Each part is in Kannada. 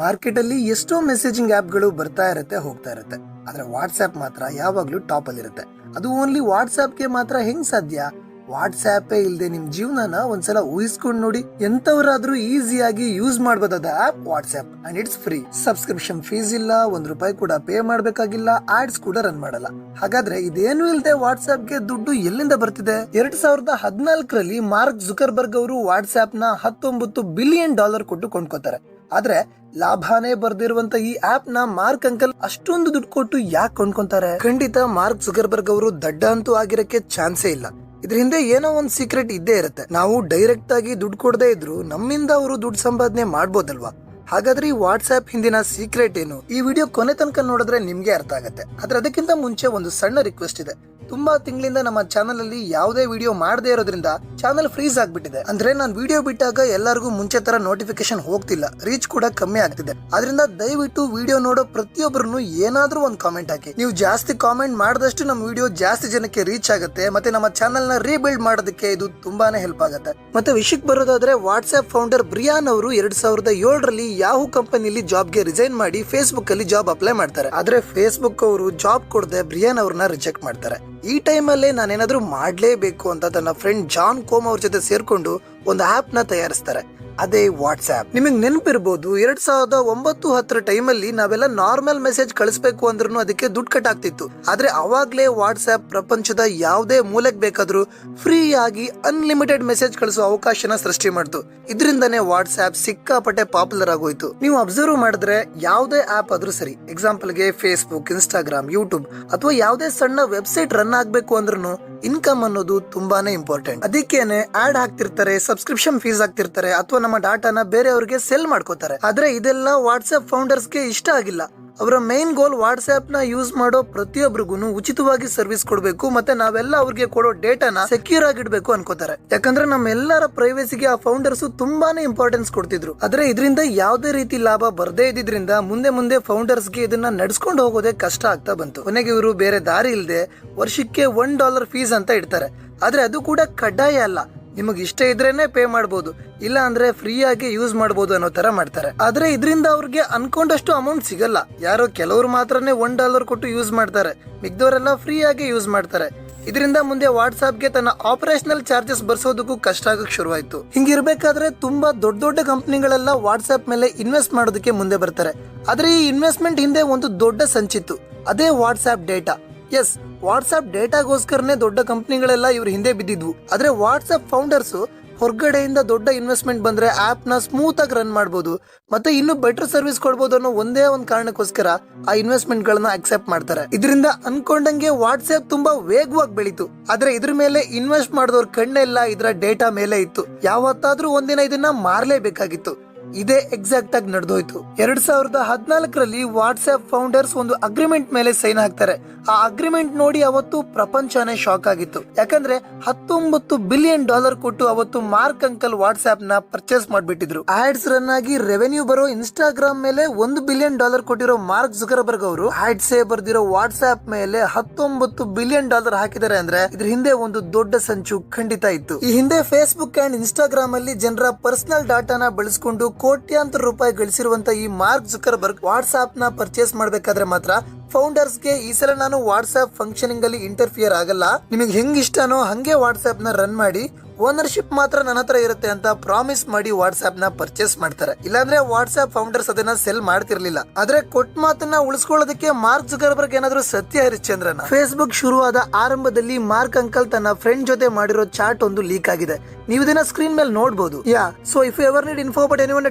ಮಾರ್ಕೆಟ್ ಅಲ್ಲಿ ಎಷ್ಟೋ ಮೆಸೇಜಿಂಗ್ ಆಪ್ಗಳು ಬರ್ತಾ ಇರುತ್ತೆ, ಹೋಗ್ತಾ ಇರುತ್ತೆ. ಆದ್ರೆ ವಾಟ್ಸ್ಆ್ಯಪ್ ಮಾತ್ರ ಯಾವಾಗ್ಲೂ ಇರುತ್ತೆ. ಅದು ಓನ್ಲಿ ವಾಟ್ಸ್ಆ್ಯಪ್ಗೆ ಮಾತ್ರ ಹೆಂಗ್ ಸಾಧ್ಯ? ವಾಟ್ಸ್ಆಪ್ ಇಲ್ಲದೆ ನಿಮ್ ಜೀವನನ ಒಂದ್ಸಲ ಊಹಿಸ್ಕೊಂಡ್ ನೋಡಿ ಎಂತವರಾದ್ರೂ ಈಸಿಯಾಗಿ ಯೂಸ್ ಮಾಡಬಹುದಾದ app WhatsApp and it's free subscription fees ಇಲ್ಲ, ಒಂದ್ ರೂಪಾಯಿ ಕೂಡ ಪೇ ಮಾಡ್ಬೇಕಾಗಿಲ್ಲ, ಆಡ್ಸ್ ಕೂಡ ರನ್ ಮಾಡಲ್ಲ. ಹಾಗಾದ್ರೆ ಇದೇನು ಇಲ್ದೆ ವಾಟ್ಸ್ಆ್ಯಪ್ಗೆ ದುಡ್ಡು ಎಲ್ಲಿಂದ ಬರ್ತಿದೆ? ಎರಡ್ ಸಾವಿರದ ಹದಿನಾಲ್ಕರಲ್ಲಿ ಮಾರ್ಕ್ ಜುಕರ್ಬರ್ಗ್ ಅವರು ವಾಟ್ಸ್ಆಪ್ನ ಹತ್ತೊಂಬತ್ತು ಬಿಲಿಯನ್ ಡಾಲರ್ ಕೊಟ್ಟು ಕೊಂಡ್ಕೋತಾರೆ. ಆದ್ರೆ ಲಾಭಾನೇ ಬರ್ದಿರುವಂತ ಈ ಆಪ್ನ ಮಾರ್ಕ್ ಅಂಕಲ್ ಅಷ್ಟೊಂದು ದುಡ್ಡು ಕೊಟ್ಟು ಯಾಕೆ ಕೊಂಡ್ಕೊಂತಾರೆ? ಖಂಡಿತ ಮಾರ್ಕ್ ಸುಗರ್ಬರ್ಗ್ ಅವರು ದಡ್ಡ ಅಂತೂ ಆಗಿರಕ್ಕೆ ಚಾನ್ಸೇ ಇಲ್ಲ. ಇದ್ರ ಹಿಂದೆ ಏನೋ ಒಂದ್ ಸೀಕ್ರೆಟ್ ಇದ್ದೇ ಇರುತ್ತೆ. ನಾವು ಡೈರೆಕ್ಟ್ ಆಗಿ ದುಡ್ಡು ಕೊಡದೇ ಇದ್ರು ನಮ್ಮಿಂದ ಅವರು ದುಡ್ಡು ಸಂಪಾದನೆ ಮಾಡ್ಬೋದಲ್ವಾ? ಹಾಗಾದ್ರೆ ಈ ವಾಟ್ಸ್ಆಪ್ ಹಿಂದಿನ ಸೀಕ್ರೆಟ್ ಏನು? ಈ ವಿಡಿಯೋ ಕೊನೆ ತನಕ ನೋಡಿದ್ರೆ ನಿಮ್ಗೆ ಅರ್ಥ ಆಗುತ್ತೆ. ಆದ್ರೆ ಅದಕ್ಕಿಂತ ಮುಂಚೆ ಒಂದು ಸಣ್ಣ ರಿಕ್ವೆಸ್ಟ್ ಇದೆ. ತುಂಬಾ ತಿಂಗಳಿಂದ ನಮ್ಮ ಚಾನಲ್ ಅಲ್ಲಿ ಯಾವುದೇ ವಿಡಿಯೋ ಮಾಡದೇ ಇರೋದ್ರಿಂದ ಚಾನಲ್ ಫ್ರೀಸ್ ಆಗ್ಬಿಟ್ಟಿದೆ. ಅಂದ್ರೆ ನಾನು ವಿಡಿಯೋ ಬಿಟ್ಟಾಗ ಎಲ್ಲರಿಗೂ ಮುಂಚೆ ತರ ನೋಟಿಫಿಕೇಶನ್ ಹೋಗ್ತಿಲ್ಲ. ರೀಚ್ ಕೂಡ ಕಮ್ಮಿ ಆಗ್ತಿದೆ. ಅದರಿಂದ ದಯವಿಟ್ಟು ವಿಡಿಯೋ ನೋಡೋ ಪ್ರತಿಯೊಬ್ಬರನ್ನು ಏನಾದ್ರೂ ಒಂದು ಕಾಮೆಂಟ್ ಹಾಕಿ. ನೀವು ಜಾಸ್ತಿ ಕಾಮೆಂಟ್ ಮಾಡಿದಷ್ಟು ನಮ್ಮ ವಿಡಿಯೋ ಜಾಸ್ತಿ ಜನಕ್ಕೆ ರೀಚ್ ಆಗುತ್ತೆ, ಮತ್ತೆ ನಮ್ಮ ಚಾನಲ್ನ ರೀಬಿಲ್ಡ್ ಮಾಡೋದಕ್ಕೆ ಇದು ತುಂಬಾನೇ ಹೆಲ್ಪ್ ಆಗುತ್ತೆ. ಮತ್ತೆ ವಿಷಯಕ್ಕೆ ಬರೋದಾದ್ರೆ ವಾಟ್ಸ್ಆಪ್ ಫೌಂಡರ್ ಬ್ರಿಯಾನ್ ಅವರು ಎರಡ್ ಸಾವಿರದ ಏಳರಲ್ಲಿ ಯಾಹು ಕಂಪನಿಲಿ ಜಾಬ್ಗೆ ರಿಸೈನ್ ಮಾಡಿ ಫೇಸ್ಬುಕ್ ಅಲ್ಲಿ ಜಾಬ್ ಅಪ್ಲೈ ಮಾಡ್ತಾರೆ. ಆದ್ರೆ ಫೇಸ್ಬುಕ್ ಅವರು ಜಾಬ್ ಕೊಡದೆ ಬ್ರಿಯಾನ್ ಅವ್ರನ್ನ ರಿಜೆಕ್ಟ್ ಮಾಡ್ತಾರೆ. ಈ ಟೈಮಲ್ಲೇ ನಾನೇನಾದ್ರೂ ಮಾಡ್ಲೇಬೇಕು ಅಂತ ತನ್ನ ಫ್ರೆಂಡ್ ಜಾನ್ ಕೋಮ್ ಅವ್ರ ಜೊತೆ ಸೇರ್ಕೊಂಡು ಒಂದು ಆಪ್ನ ತಯಾರಿಸ್ತಾರೆ. ಅದೇ ವಾಟ್ಸ್ಆಪ್ ನಿಮಗೆ ನೆನಪಿರ್ಬೋದು, ಎರಡ್ ಸಾವಿರದ ಒಂಬತ್ತು ಹತ್ತರ ಟೈಮಲ್ಲಿ ನಾವೆಲ್ಲ ನಾರ್ಮಲ್ ಮೆಸೇಜ್ ಕಳಿಸ್ಬೇಕು ಅಂದ್ರೂ ಅದಕ್ಕೆ ದುಡ್ಡು ಕಟ್ ಆಗ್ತಿತ್ತು ಆದ್ರೆ ಅವಾಗ್ಲೇ ವಾಟ್ಸ್ಆಪ್ ಪ್ರಪಂಚದ ಯಾವುದೇ ಮೂಲಕ್ ಬೇಕಾದ್ರೂ ಫ್ರೀ ಆಗಿ ಅನ್ಲಿಮಿಟೆಡ್ ಮೆಸೇಜ್ ಕಳಿಸುವ ಅವಕಾಶನ ಸೃಷ್ಟಿ ಮಾಡ್ತು. ಇದರಿಂದನೇ ವಾಟ್ಸ್ಆಪ್ ಸಿಕ್ಕಾಪಟ್ಟೆ ಪಾಪ್ಯುಲರ್ ಆಗೋಯ್ತು. ನೀವು ಅಬ್ಸರ್ವ್ ಮಾಡಿದ್ರೆ ಯಾವುದೇ ಆಪ್ ಆದ್ರೂ ಸರಿ ಎಕ್ಸಾಂಪಲ್ಗೆ ಫೇಸ್ಬುಕ್ ಇನ್ಸ್ಟಾಗ್ರಾಮ್ ಯೂಟ್ಯೂಬ್ ಅಥವಾ ಯಾವುದೇ ಸಣ್ಣ ವೆಬ್ಸೈಟ್ ರನ್ ಆಗ್ಬೇಕು ಅಂದ್ರೂ ಇನ್ಕಮ್ ಅನ್ನೋದು ತುಂಬಾನೇ ಇಂಪಾರ್ಟೆಂಟ್ ಅದಕ್ಕೇನೆ ಆಡ್ ಹಾಕ್ತಿರ್ತಾರೆ ಸಬ್ಸ್ಕ್ರಿಪ್ಷನ್ ಫೀಸ್ ಹಾಕ್ತಿರ್ತಾರೆ ಅಥವಾ ನಮ್ಮ ಡಾಟಾನ ಬೇರೆಯವ್ರಿಗೆ ಸೆಲ್ ಮಾಡ್ಕೋತಾರೆ. ಆದ್ರೆ ಇದೆಲ್ಲ ವಾಟ್ಸ್ಆಪ್ ಫೌಂಡರ್ಸ್ಗೆ ಇಷ್ಟ ಆಗಿಲ್ಲ. ಅವರ ಮೇನ್ ಗೋಲ್ ವಾಟ್ಸ್ಆಪ್ನ ಯೂಸ್ ಮಾಡೋ ಪ್ರತಿಯೊಬ್ಬರಿಗೂ ಉಚಿತವಾಗಿ ಸರ್ವಿಸ್ ಕೊಡಬೇಕು ಮತ್ತೆ ನಾವೆಲ್ಲ ಅವ್ರಿಗೆ ಕೊಡೋ ಡೇಟಾನ ಸೆಕ್ಯೂರ್ ಆಗಿಡ್ಬೇಕು ಅನ್ಕೋತಾರೆ. ಯಾಕಂದ್ರೆ ನಮ್ಮೆಲ್ಲರ ಪ್ರೈವೇಸಿಗೆ ಆ ಫೌಂಡರ್ಸ್ ತುಂಬಾನೇ ಇಂಪಾರ್ಟೆನ್ಸ್ ಕೊಡ್ತಿದ್ರು. ಆದ್ರೆ ಇದರಿಂದ ಯಾವುದೇ ರೀತಿ ಲಾಭ ಬರದೇ ಇದ್ದಿದ್ರಿಂದ ಮುಂದೆ ಮುಂದೆ ಫೌಂಡರ್ಸ್ಗೆ ಇದನ್ನ ನಡ್ಸ್ಕೊಂಡು ಹೋಗೋದೇ ಕಷ್ಟ ಆಗ್ತಾ ಬಂತು. ಕೊನೆಗೆ ಇವರು ಬೇರೆ ದಾರಿ ಇಲ್ಲದೆ ವರ್ಷಕ್ಕೆ ಒನ್ ಡಾಲರ್ ಫೀಸ್ ಅಂತ ಇಡ್ತಾರೆ. ಆದ್ರೆ ಅದು ಕೂಡ ಕಡ್ಡಾಯ ಅಲ್ಲ. ನಿಮಗೆ ಇಷ್ಟ ಇದ್ರೇನೆ ಪೇ ಮಾಡಬಹುದು ಇಲ್ಲ ಅಂದ್ರೆ ಫ್ರೀ ಆಗಿ ಯೂಸ್ ಮಾಡಬಹುದು ಅನ್ನೋ ತರ ಮಾಡ್ತಾರೆ. ಆದ್ರೆ ಇದರಿಂದ ಅವ್ರಿಗೆ ಅನ್ಕೊಂಡಷ್ಟು ಅಮೌಂಟ್ ಸಿಗಲ್ಲ. ಯಾರೋ ಕೆಲವರು ಮಾತ್ರನೇ ಒನ್ ಡಾಲರ್ ಕೊಟ್ಟು ಯೂಸ್ ಮಾಡ್ತಾರೆ. ಮಿಗ್ದವರೆಲ್ಲ ಫ್ರೀ ಆಗಿ ಯೂಸ್ ಮಾಡ್ತಾರೆ. ಇದರಿಂದ ಮುಂದೆ ವಾಟ್ಸಾಪ್ಗೆ ತನ್ನ ಆಪರೇಷನಲ್ ಚಾರ್ಜಸ್ ಬರ್ಸೋದಕ್ಕೂ ಕಷ್ಟ ಆಗಕ್ಕೆ ಶುರುವಾಯಿತು. ಹಿಂಗಿರ್ಬೇಕಾದ್ರೆ ತುಂಬಾ ದೊಡ್ಡ ದೊಡ್ಡ ಕಂಪ್ನಿಗಳೆಲ್ಲ ವಾಟ್ಸ್ಆಪ್ ಮೇಲೆ ಇನ್ವೆಸ್ಟ್ ಮಾಡೋದಕ್ಕೆ ಮುಂದೆ ಬರ್ತಾರೆ. ಆದ್ರೆ ಈ ಇನ್ವೆಸ್ಟ್ಮೆಂಟ್ ಹಿಂದೆ ಒಂದು ದೊಡ್ಡ ಸಂಚಿತ್ತು. ಅದೇ ವಾಟ್ಸ್ಆಪ್ ಡೇಟಾ ಎಸ್ ವಾಟ್ಸ್ಆಪ್ ಡೇಟಾಗೋಸ್ಕರನೇ ದೊಡ್ಡ ಕಂಪ್ನಿಗಳೆಲ್ಲ ಇವ್ರ ಹಿಂದೆ ಬಿದ್ದಿದ್ವು. ಆದ್ರೆ ವಾಟ್ಸ್ಆಪ್ ಫೌಂಡರ್ಸ್ ಹೊರಗಡೆಯಿಂದ ದೊಡ್ಡ ಇನ್ವೆಸ್ಟ್ಮೆಂಟ್ ಬಂದ್ರೆ ಆಪ್ನ ಸ್ಮೂತ್ ಆಗಿ ರನ್ ಮಾಡಬಹುದು ಮತ್ತೆ ಇನ್ನು ಬೆಟರ್ ಸರ್ವಿಸ್ ಕೊಡಬಹುದು ಅನ್ನೋ ಒಂದೇ ಒಂದು ಕಾರಣಕ್ಕೋಸ್ಕರ ಆ ಇನ್ವೆಸ್ಟ್ಮೆಂಟ್ ಗಳನ್ನ ಅಕ್ಸೆಪ್ಟ್ ಮಾಡ್ತಾರೆ. ಇದರಿಂದ ಅನ್ಕೊಂಡಂಗೆ ವಾಟ್ಸ್ಆಪ್ ತುಂಬಾ ವೇಗವಾಗಿ ಬೆಳೀತು. ಆದ್ರೆ ಇದ್ರ ಮೇಲೆ ಇನ್ವೆಸ್ಟ್ ಮಾಡಿದವ್ರ ಕಣ್ಣೆಲ್ಲ ಇದರ ಡೇಟಾ ಮೇಲೆ ಇತ್ತು. ಯಾವತ್ತಾದ್ರೂ ಒಂದಿನ ಇದನ್ನ ಮಾರ್ಲೇಬೇಕಾಗಿತ್ತು. ಇದೇ ಎಕ್ಸಾಕ್ಟ್ ಆಗಿ ನಡೆದೋಯ್ತು. ಎರಡ್ ಸಾವಿರದ ಹದಿನಾಲ್ಕರಲ್ಲಿ ವಾಟ್ಸ್ಆಪ್ ಫೌಂಡರ್ಸ್ ಒಂದು ಅಗ್ರಿಮೆಂಟ್ ಮೇಲೆ ಸೈನ್ ಹಾಕ್ತಾರೆ. ಆ ಅಗ್ರಿಮೆಂಟ್ ನೋಡಿ ಅವತ್ತು ಪ್ರಪಂಚನೇ ಶಾಕ್ ಆಗಿತ್ತು. ಯಾಕಂದ್ರೆ ಹತ್ತೊಂಬತ್ತು ಬಿಲಿಯನ್ ಡಾಲರ್ ಕೊಟ್ಟು ಅವತ್ತು ಮಾರ್ಕ್ ಅಂಕಲ್ ವಾಟ್ಸ್ಆಪ್ನ ಪರ್ಚೇಸ್ ಮಾಡ್ಬಿಟ್ಟಿದ್ರು. ಆಡ್ಸ್ ರನ್ ಆಗಿ ರೆವೆನ್ಯೂ ಬರೋ ಇನ್ಸ್ಟಾಗ್ರಾಮ್ ಮೇಲೆ ಒಂದು ಬಿಲಿಯನ್ ಡಾಲರ್ ಕೊಟ್ಟಿರೋ ಮಾರ್ಕ್ ಜುಕರ್ಬರ್ಗ್ ಅವರು ಆಡ್ಸ್ ಬರ್ದಿರೋ ವಾಟ್ಸ್ಆಪ್ ಮೇಲೆ ಹತ್ತೊಂಬತ್ತು ಬಿಲಿಯನ್ ಡಾಲರ್ ಹಾಕಿದ್ದಾರೆ ಅಂದ್ರೆ ಇದ್ರ ಹಿಂದೆ ಒಂದು ದೊಡ್ಡ ಸಂಚು ಖಂಡಿತ ಇತ್ತು. ಈ ಹಿಂದೆ ಫೇಸ್ಬುಕ್ ಅಂಡ್ ಇನ್ಸ್ಟಾಗ್ರಾಮ್ ಅಲ್ಲಿ ಜನರ ಪರ್ಸನಲ್ ಡಾಟಾನ ಬಳಸಿಕೊಂಡು ಕೋಟ್ಯಾಂತರ ರೂಪಾಯಿ ಗಳಿಸಿರುವಂತಹ ಈ ಮಾರ್ಕ್ ಜುಕರ್ಬರ್ಗ್ ವಾಟ್ಸ್ಆಪ್ನ ಪರ್ಚೇಸ್ ಮಾಡಬೇಕಾದ್ರೆ ಮಾತ್ರ ಫೌಂಡರ್ಸ್ಗೆ ಈ ಸಲ ನಾನು ವಾಟ್ಸ್ಆಪ್ ಫಂಕ್ಷನಿಂಗ್ ಅಲ್ಲಿ ಇಂಟರ್ಫಿಯರ್ ಆಗಲ್ಲ. ನಿಮಗೆ ಹೆಂಗ್ ಇಷ್ಟನೋ ಹಂಗೆ ವಾಟ್ಸ್ಆಪ್ನ ರನ್ ಮಾಡಿ ಓನರ್ಶಿಪ್ ಮಾತ್ರ ನನ್ನ ಹತ್ರ ಇರುತ್ತೆ ಅಂತ ಪ್ರಾಮಿಸ್ ಮಾಡಿ ವಾಟ್ಸ್ಆಪ್ನ ಪರ್ಚೇಸ್ ಮಾಡ್ತಾರೆ. ಇಲ್ಲಾಂದ್ರೆ ವಾಟ್ಸ್ಆಪ್ ಫೌಂಡರ್ಸ್ ಅದನ್ನ ಸೆಲ್ ಮಾಡ್ತಿರ್ಲಿಲ್ಲ. ಆದ್ರೆ ಕೊಟ್ ಮಾತನ್ನ ಉಳಿಸ್ಕೊಳ್ಳೋದಕ್ಕೆ ಮಾರ್ಕ್ ಜುಗರ್ಬರ್ಗ್ ಏನಾದ್ರು ಸತ್ಯ ಹರಿಶ್ಚಂದ್ರನ? ಫೇಸ್ಬುಕ್ ಶುರುವಾದ ಆರಂಭದಲ್ಲಿ ಮಾರ್ಕ್ ಅಂಕಲ್ ತನ್ನ ಫ್ರೆಂಡ್ ಜೊತೆ ಮಾಡಿರೋ ಚಾಟ್ ಒಂದು ಲೀಕ್ ಆಗಿದೆ. ನೀವು ಇದನ್ನ ಸ್ಕ್ರೀನ್ ಮೇಲೆ ನೋಡಬಹುದು yeah so if ever need info but any one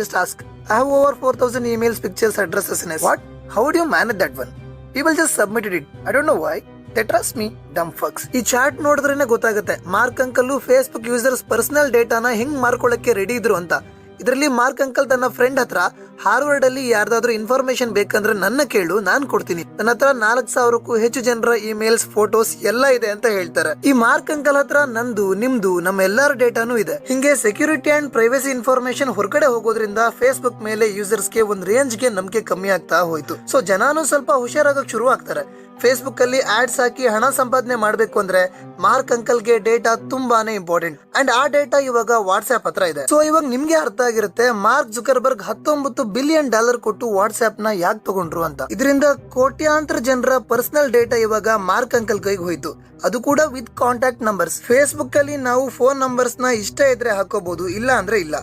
just ask I have over four thousand emails pictures addresses what how do you manage that one people just submitted it I don't know why they trust me dumb fucks ಈ ಚಾಟ್ ನೋಡಿದ್ರೇನೆ ಗೊತ್ತಾಗುತ್ತೆ. Mark uncle Facebook users personal ಡೇಟಾನ ಹೆಂಗ್ ಮಾರ್ಕೊಳ್ಳಕ್ಕೆ ರೆಡಿ ಇದ್ರು ಅಂತ. ಇದರಲ್ಲಿ ಮಾರ್ಕ್ ಅಂಕಲ್ ತನ್ನ ಫ್ರೆಂಡ್ ಹತ್ರ ಹಾರ್ವರ್ಡ್ ಅಲ್ಲಿ ಯಾರ್ದಾದ್ರೂ ಇನ್ಫಾರ್ಮೇಶನ್ ಬೇಕಂದ್ರೆ ನನ್ನ ಕೇಳು, ನಾನ್ ಕೊಡ್ತೀನಿ. ನನ್ನ ಹತ್ರ ನಾಲ್ಕು ಸಾವಿರಕ್ಕೂ ಹೆಚ್ಚು ಜನರ ಇಮೇಲ್ಸ್ ಫೋಟೋಸ್ ಎಲ್ಲ ಇದೆ ಅಂತ ಹೇಳ್ತಾರೆ. ಈ ಮಾರ್ಕ್ ಅಂಕಲ್ ಹತ್ರ ನಂದು, ನಿಮ್ದು, ನಮ್ಮ ಎಲ್ಲಾರ ಡೇಟಾನು ಇದೆ. ಹಿಂಗೆ ಸೆಕ್ಯೂರಿಟಿ ಅಂಡ್ ಪ್ರೈವಸಿ ಇನ್ಫಾರ್ಮೇಶನ್ ಹೊರಗಡೆ ಹೋಗೋದ್ರಿಂದ ಫೇಸ್ಬುಕ್ ಮೇಲೆ ಯೂಸರ್ಸ್ಗೆ ಒಂದ್ ರೇಂಜ್ಗೆ ನಂಬಿಕೆ ಕಮ್ಮಿ ಆಗ್ತಾ ಹೋಯ್ತು. ಸೊ ಜನಾನು ಸ್ವಲ್ಪ ಹುಷಾರಾಗಕ್ ಶುರು ಆಗ್ತಾರೆ ಫೇಸ್ಬುಕ್ ಅಲ್ಲಿ ಆಡ್ಸ್ ಹಾಕಿ ಹಣ ಸಂಪಾದನೆ ಮಾಡಬೇಕು ಅಂದ್ರೆ ಮಾರ್ಕ್ ಅಂಕಲ್ಗೆ ಡೇಟಾ ತುಂಬಾನೇ ಇಂಪಾರ್ಟೆಂಟ್ ಅಂಡ್ ಆ ಡೇಟಾ ಇವಾಗ ವಾಟ್ಸ್ಆಪ್ ಹತ್ರ ಇದೆ. ಸೊ ಇವಾಗ ನಿಮ್ಗೆ ಅರ್ಥ ಆಗಿರುತ್ತೆ ಮಾರ್ಕ್ ಜುಕರ್ಬರ್ಗ್ ಹತ್ತೊಂಬತ್ತು ಬಿಲಿಯನ್ ಡಾಲರ್ ಕೊಟ್ಟು ವಾಟ್ಸ್ಆಪ್ನ ಯಾಕೆ ತಗೊಂಡ್ರು ಅಂತ. ಇದರಿಂದ ಕೋಟ್ಯಾಂತರ ಜನರ ಪರ್ಸನಲ್ ಡೇಟಾ ಇವಾಗ ಮಾರ್ಕ್ ಅಂಕಲ್ ಕೈಗೆ ಹೋಯ್ತು. ಅದು ಕೂಡ ವಿತ್ ಕಾಂಟ್ಯಾಕ್ಟ್ ನಂಬರ್ಸ್ ಫೇಸ್ಬುಕ್ ಅಲ್ಲಿ ನಾವು ಫೋನ್ ನಂಬರ್ಸ್ನ ಇಷ್ಟ ಇದ್ರೆ ಹಾಕೋಬಹುದು ಇಲ್ಲ ಅಂದ್ರೆ ಇಲ್ಲ.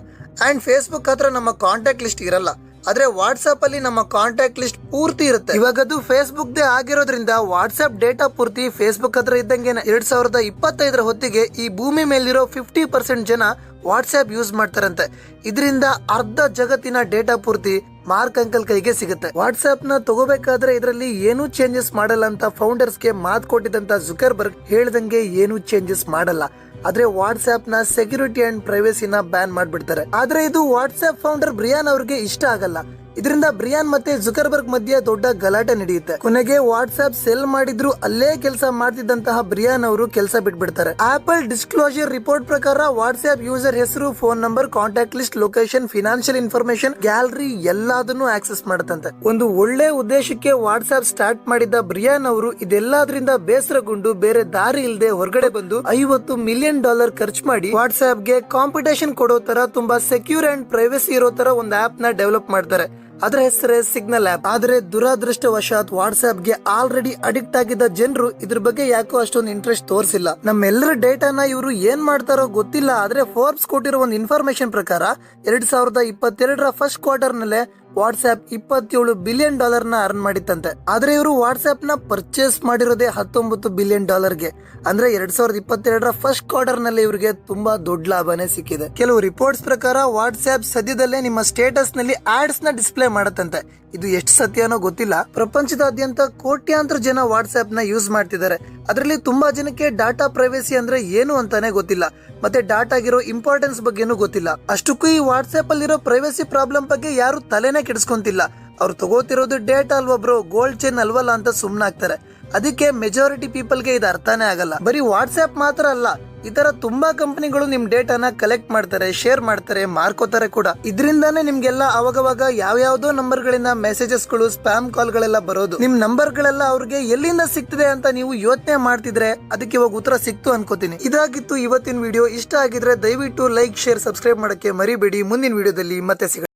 ಅಂಡ್ ಫೇಸ್ಬುಕ್ ಹತ್ರ ನಮ್ಮ ಕಾಂಟ್ಯಾಕ್ಟ್ ಲಿಸ್ಟ್ ಇರಲ್ಲ. ಆದ್ರೆ ವಾಟ್ಸ್ಆಪ್ ಅಲ್ಲಿ ನಮ್ಮ ಕಾಂಟ್ಯಾಕ್ಟ್ ಲಿಸ್ಟ್ ಪೂರ್ತಿ ಇರುತ್ತೆ. ಇವಾಗ ಅದು ಫೇಸ್ಬುಕ್ ದೇ ಆಗಿರೋದ್ರಿಂದ ವಾಟ್ಸ್ಆಪ್ ಡೇಟಾ ಪೂರ್ತಿ ಫೇಸ್ಬುಕ್ ಹತ್ರ ಇದ್ದಂಗೆ ಎರಡ್ ಸಾವಿರದ ಇಪ್ಪತ್ತೈದರ ಹೊತ್ತಿಗೆ ಈ ಭೂಮಿ ಮೇಲಿರೋ ಫಿಫ್ಟಿ ಪರ್ಸೆಂಟ್ ಜನ ವಾಟ್ಸ್ಆಪ್ ಯೂಸ್ ಮಾಡ್ತಾರಂತೆ. ಇದರಿಂದ ಅರ್ಧ ಜಗತ್ತಿನ ಡೇಟಾ ಪೂರ್ತಿ ಮಾರ್ಕ್ ಅಂಕಲ್ ಕೈಗೆ ಸಿಗುತ್ತೆ. ವಾಟ್ಸ್ಆಪ್ನ ತಗೋಬೇಕಾದ್ರೆ ಇದರಲ್ಲಿ ಏನೂ ಚೇಂಜಸ್ ಮಾಡಲ್ಲ ಅಂತ ಫೌಂಡರ್ಸ್ಗೆ ಮಾತು ಕೊಟ್ಟಿದಂತ ಜುಕರ್ಬರ್ಗ್ ಹೇಳ್ದಂಗೆ ಏನೂ ಚೇಂಜಸ್ ಮಾಡಲ್ಲ. ಆದ್ರೆ ವಾಟ್ಸ್ಆಪ್ನ ಸೆಕ್ಯೂರಿಟಿ ಅಂಡ್ ಪ್ರೈವೇಸಿನ ಬ್ಯಾನ್ ಮಾಡ್ಬಿಡ್ತಾರೆ. ಆದ್ರೆ ಇದು ವಾಟ್ಸ್ಆಪ್ ಫೌಂಡರ್ ಬ್ರಿಯಾನ್ ಅವ್ರಿಗೆ ಇಷ್ಟ ಆಗಲ್ಲ. ಇದರಿಂದ ಬ್ರಿಯಾನ್ ಮತ್ತೆ ಜುಕರ್ಬರ್ಗ್ ಮಧ್ಯೆ ದೊಡ್ಡ ಗಲಾಟೆ ನಡೆಯುತ್ತೆ. ಕೊನೆಗೆ ವಾಟ್ಸ್ಆಪ್ ಸೆಲ್ ಮಾಡಿದ್ರು ಅಲ್ಲೇ ಕೆಲಸ ಮಾಡ್ತಿದ್ದಂತಹ ಬ್ರಿಯಾನ್ ಅವರು ಕೆಲಸ ಬಿಟ್ಬಿಡ್ತಾರೆ. ಆಪಲ್ ಡಿಸ್ಕ್ಲೋಜರ್ ರಿಪೋರ್ಟ್ ಪ್ರಕಾರ ವಾಟ್ಸ್ಆಪ್ ಯೂಸರ್ ಹೆಸರು, phone number, contact list, location, financial information gallery ಎಲ್ಲದನ್ನು ಆಕ್ಸೆಸ್ ಮಾಡುತ್ತಂತೆ. ಒಂದು ಒಳ್ಳೆ ಉದ್ದೇಶಕ್ಕೆ ವಾಟ್ಸ್ಆಪ್ ಸ್ಟಾರ್ಟ್ ಮಾಡಿದ್ದ ಬ್ರಿಯಾನ್ ಅವರು ಇದೆಲ್ಲದ್ರಿಂದ ಬೇಸರಗೊಂಡು ಬೇರೆ ದಾರಿ ಇಲ್ಲದೆ ಹೊರಗಡೆ ಬಂದು ಐವತ್ತು ಮಿಲಿಯನ್ ಡಾಲರ್ ಖರ್ಚು ಮಾಡಿ ವಾಟ್ಸ್ಆಪ್ಗೆ ಕಾಂಪಿಟೇಷನ್ ಕೊಡೋ ತರ ತುಂಬಾ ಸೆಕ್ಯೂರ್ ಅಂಡ್ ಪ್ರೈವಸಿ ಇರೋ ತರ ಒಂದು ಆಪ್ನ ಡೆವಲಪ್ ಮಾಡ್ತಾರೆ. ಅದರ ಹೆಸರೇ ಸಿಗ್ನಲ್ ಆಪ್. ಆದರೆ ದುರದೃಷ್ಟವಶಾತ್ ವಾಟ್ಸ್ಆಪ್ಗೆ ಆಲ್ರೆಡಿ ಅಡಿಕ್ಟ್ ಆಗಿದ್ದ ಜನರು ಇದ್ರ ಬಗ್ಗೆ ಯಾಕೋ ಅಷ್ಟೊಂದು ಇಂಟ್ರೆಸ್ಟ್ ತೋರಿಸಿಲ್ಲ. ನಮ್ಮೆಲ್ಲರ ಡೇಟಾನ ಇವರು ಏನ್ ಮಾಡ್ತಾರೋ ಗೊತ್ತಿಲ್ಲ, ಆದ್ರೆ ಫೋರ್ಬ್ಸ್ ಕೊಟ್ಟಿರೋ ಒಂದು ಇನ್ಫಾರ್ಮೇಶನ್ ಪ್ರಕಾರ ಎರಡ್ ಸಾವಿರದ ಇಪ್ಪತ್ತೆರಡರ ಫಸ್ಟ್ ಕ್ವಾರ್ಟರ್ ನಲ್ಲೇ ವಾಟ್ಸ್ಆಪ್ ಇಪ್ಪತ್ತೇಳು ಬಿಲಿಯನ್ ಡಾಲರ್ನ ಅರ್ನ್ ಮಾಡಿತ್ತಂತೆ. ಆದ್ರೆ ಇವರು ವಾಟ್ಸ್ಆಪ್ನ ಪರ್ಚೇಸ್ ಮಾಡಿರೋದೇ ಹತ್ತೊಂಬತ್ತು ಬಿಲಿಯನ್ ಡಾಲರ್ಗೆ ಅಂದ್ರೆ ಎರಡ್ ಸಾವಿರದ ಇಪ್ಪತ್ತೆರಡರ ಫಸ್ಟ್ ಕ್ವಾರ್ಟರ್ನಲ್ಲಿ ಇವರಿಗೆ ತುಂಬಾ ದೊಡ್ಡ ಲಾಭನೇ ಸಿಕ್ಕಿದೆ. ಕೆಲವು ರಿಪೋರ್ಟ್ಸ್ ಪ್ರಕಾರ ವಾಟ್ಸ್ಆಪ್ ಸದ್ಯದಲ್ಲೇ ನಿಮ್ಮ ಸ್ಟೇಟಸ್ನಲ್ಲಿ ಆಡ್ಸ್ನ ಡಿಸ್ಪ್ಲೇ ಮಾಡತ್ತಂತೆ. ಇದು ಎಷ್ಟು ಸತ್ಯನೋ ಗೊತ್ತಿಲ್ಲ. ಪ್ರಪಂಚದಾದ್ಯಂತ ಕೋಟ್ಯಾಂತರ ಜನ ವಾಟ್ಸ್ಆಪ್ನ ಯೂಸ್ ಮಾಡ್ತಿದ್ದಾರೆ. ಅದರಲ್ಲಿ ತುಂಬಾ ಜನಕ್ಕೆ ಡಾಟಾ ಪ್ರೈವೇಸಿ ಅಂದ್ರೆ ಏನು ಅಂತಾನೆ ಗೊತ್ತಿಲ್ಲ. ಮತ್ತೆ ಡಾಟಾಗಿರೋ ಇಂಪಾರ್ಟೆನ್ಸ್ ಬಗ್ಗೆನೂ ಗೊತ್ತಿಲ್ಲ. ಅಷ್ಟಕ್ಕೂ ಈ ವಾಟ್ಸ್ಆಪ್ ಅಲ್ಲಿರೋ ಪ್ರೈವೇಸಿ ಪ್ರಾಬ್ಲಮ್ ಬಗ್ಗೆ ಯಾರು ತಲೆನೇ ಕೆಡಿಸ್ಕೊಂತಿಲ್ಲ. ಅವ್ರು ತಗೋತಿರೋದು ಡೇಟ್ ಅಲ್ವಾ ಬ್ರೋ ಗೋಲ್ಡ್ ಚೈನ್ ಅಲ್ವಲ್ಲ ಅಂತ ಸುಮ್ನಾಗ್ತಾರೆ ಅದಕ್ಕೆ ಮೆಜಾರಿಟಿ ಪೀಪಲ್ಗೆ ಇದು ಅರ್ಥನೇ ಆಗಲ್ಲ. ಬರೀ ವಾಟ್ಸ್ಆ್ಯಪ್ ಮಾತ್ರ ಅಲ್ಲ, ಈ ತರ ತುಂಬಾ ಕಂಪನಿಗಳು ನಿಮ್ ಡೇಟಾನ ಕಲೆಕ್ಟ್ ಮಾಡ್ತಾರೆ ಶೇರ್ ಮಾಡ್ತಾರೆ, ಮಾರ್ಕೋತಾರೆ ಕೂಡ. ಇದರಿಂದಾನೇ ನಿಮ್ಗೆಲ್ಲ ಅವಾಗವಾಗ ಯಾವ ಯಾವ್ದೋ ನಂಬರ್ ಗಳಿಂದ ಮೆಸೇಜಸ್ಗಳು ಸ್ಪ್ಯಾಮ್ ಕಾಲ್ ಗಳೆಲ್ಲ ಬರೋದು. ನಿಮ್ ನಂಬರ್ ಗಳೆಲ್ಲ ಅವ್ರಿಗೆ ಎಲ್ಲಿಂದ ಸಿಗ್ತದೆ ಅಂತ ನೀವು ಯೋಚನೆ ಮಾಡ್ತಿದ್ರೆ ಅದಕ್ಕೆ ಇವಾಗ ಉತ್ತರ ಸಿಕ್ತು ಅನ್ಕೋತೀನಿ. ಇದಾಗಿತ್ತು ಇವತ್ತಿನ ವಿಡಿಯೋ ಇಷ್ಟ ಆಗಿದ್ರೆ ದಯವಿಟ್ಟು ಲೈಕ್ ಶೇರ್ ಸಬ್ಸ್ಕ್ರೈಬ್ ಮಾಡಕ್ಕೆ ಮರಿಬೇಡಿ. ಮುಂದಿನ ವಿಡಿಯೋದಲ್ಲಿ ಮತ್ತೆ ಸಿಗೋಣ